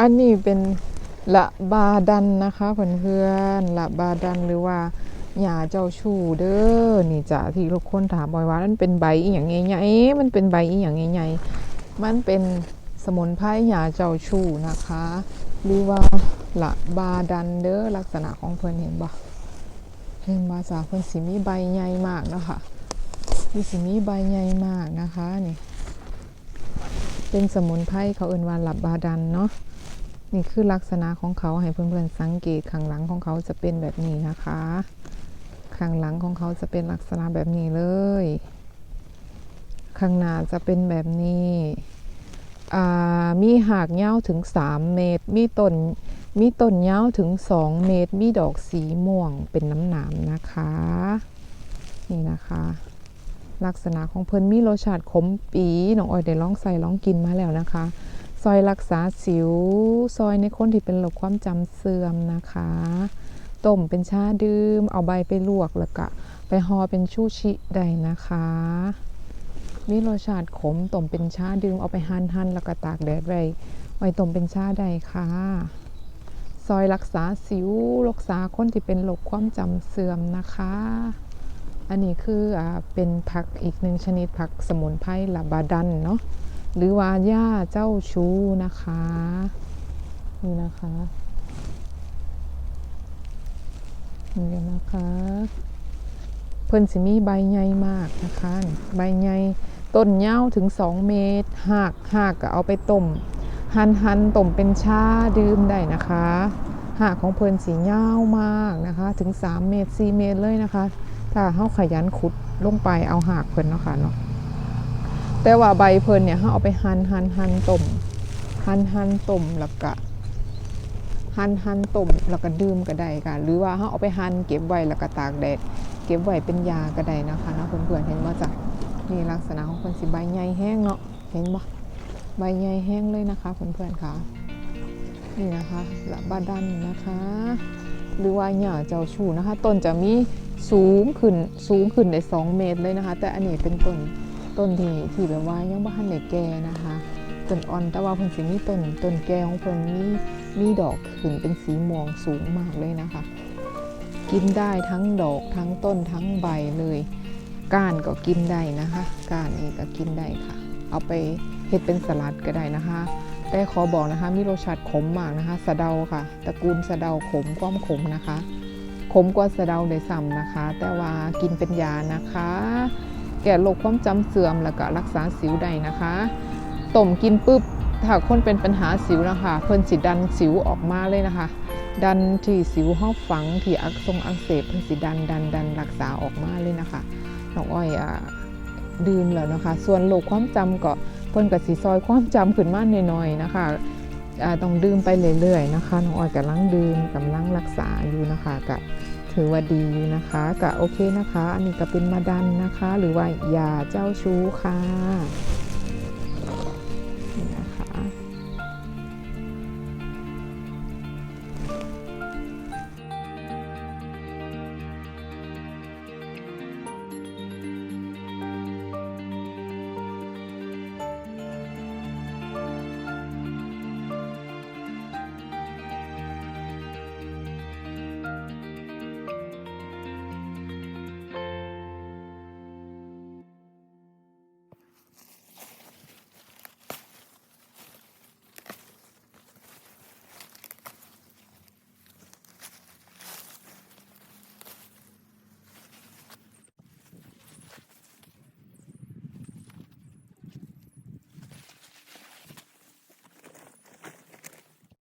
อันนี้เป็นละบาดันนะคะเพื่อนๆละบาดันหรือว่าหญ้าเจ้าชู้เด้อนี่จ้ะที่ทุกคนถามบ่อยว่ามันเป็นใบอีหยังใหญ่ๆมันเป็นใบอีหยังใหญ่ๆมันเป็นสมุนไพรหญ้าเจ้าชู้นะคะ หรือว่าละบาดันเด้อลักษณะของเพิ่นเห็นบ่เห็นบ่จ้ะเพิ่นสิมีใบใหญ่มากนะคะมีสิมีใบใหญ่มากนะคะนี่เป็นสมุนไพรเขาเอ่นว่าหลับบาดันเนาะ นี่คือลักษณะของเขาให้เพื่อนๆสังเกตข้างหลังของเขาจะเป็นแบบนี้นะคะข้างหลังของเขาจะเป็นลักษณะแบบนี้เลย ข้างหน้าจะเป็นแบบนี้มีหากยาวถึง 3 เมตร มีต้น มีต้นยาวถึง 2 เมตร มีดอกสีม่วงเป็นน้ำหนามนะคะ นี่นะคะ ลักษณะของเพิ่นมีรสชาติขมปีน้องออยได้ลองใส่ลองกินมาแล้วนะคะ อยรักษาสิว ซอยในคนที่เป็นโรคความจำเสื่อมนะคะ ต้มเป็นชาดื่ม เอาใบไปลวกแล้วก็ไปห่อเป็นชูชิได้นะคะมีรสชาติขมต้มเป็นชาดื่ม เอาไปหั่นหั่นแล้วก็ตากแดดไว้ไว้ต้มเป็นชาได้ค่ะซอยรักษาสิวรักษาคนที่เป็นโรคความจำเสื่อมนะคะ อันนี้คืออ่าเป็นผักอีกหนึ่งชนิดผักสมุนไพรลาบาดันเนาะ หรือว่าหญ้าเจ้าชู้นะคะนี่นะคะนี่นะคะเพิ่นสิมีใบใหญ่มากนะคะ ใบใหญ่ต้นยาวถึง 2 เมตรหากหากก็เอาไปต้มหันหันต้มเป็นชาดื่มได้นะคะ หากของเพิ่นสียาวมากนะคะ ถึง 3 เมตร 4 เมตรเลยนะคะ ถ้าเฮาขยันขุดลงไปเอาหากเพิ่นเนาะค่ะเนาะ แต่ว่าใบเพิ่นเนี่ยเฮาเอาไปหั่นหั่นหั่นต้มหั่นหั่นต้มแล้วก็หั่นหั่นต้มแล้วก็ดื่มก็ได้ค่ะ หรือว่าเฮาเอาไปหั่นเก็บไว้แล้วก็ตากแดดเก็บไว้เป็นยาก็ได้นะคะเนาะเพื่อนๆเห็นบ่จ้ะนี่ลักษณะของเพิ่นสิใบใหญ่แห้งเนาะเห็นบ่ใบใหญ่แห้งเลยนะคะเพื่อนๆค่ะนี่นะคะละบาดันนะคะ หรือว่าหญ้าเจ้าชู้นะคะต้นจะมีสูงขึ้นสูงขึ้นได้ 2 เมตรเลยนะคะ แต่อันนี้เป็นต้น ต้นที่ที่แบบว่ายังบ่ทันได้แก่นะคะต้นอ่อนแต่ว่าเพิ่นสิมีต้นต้นแก่ของเพิ่นมีมีดอกขึ้นเป็นสีม่วงสูงมากเลยนะคะ กินได้ทั้งดอกทั้งต้นทั้งใบเลยก้านก็กินได้นะคะก้านนี่ก็กินได้ค่ะ เอาไปเฮ็ดเป็นสลัดก็ได้นะคะ แต่ขอบอกนะคะมีรสชาติขมมากนะคะสะเดาค่ะตระกูลสะเดาขมความขมนะคะ ขมกว่าสะเดาเลยซ้ำนะคะ แต่ว่ากินเป็นยานะคะ แก้โรคความจำเสื่อมแล้วก็รักษาสิวได้นะคะต้มกินปุ๊บถ้าคนเป็นปัญหาสิวนะคะเพิ่นสิดันสิวออกมาเลยนะคะ ดันที่สิวหอบฝังที่อักทรงอักเสบเพิ่นสิดันดันดันรักษาออกมาเลยนะคะน้องอ้อยอะดื่มแล้วนะคะ ส่วนโรคความจำก็เพิ่นก็สิซอยความจำขึ้นมาหน่อยๆนะคะต้องดื่มไปเรื่อยๆนะคะน้องอ้อยกำลังดื่มกำลังรักษาอยู่นะคะก็ ถือว่าดีอยู่นะคะก็โอเคนะคะ อันนี้ก็เป็นมาดันนะคะ หรือว่ายาเจ้าชู้ค่ะนี่นะคะ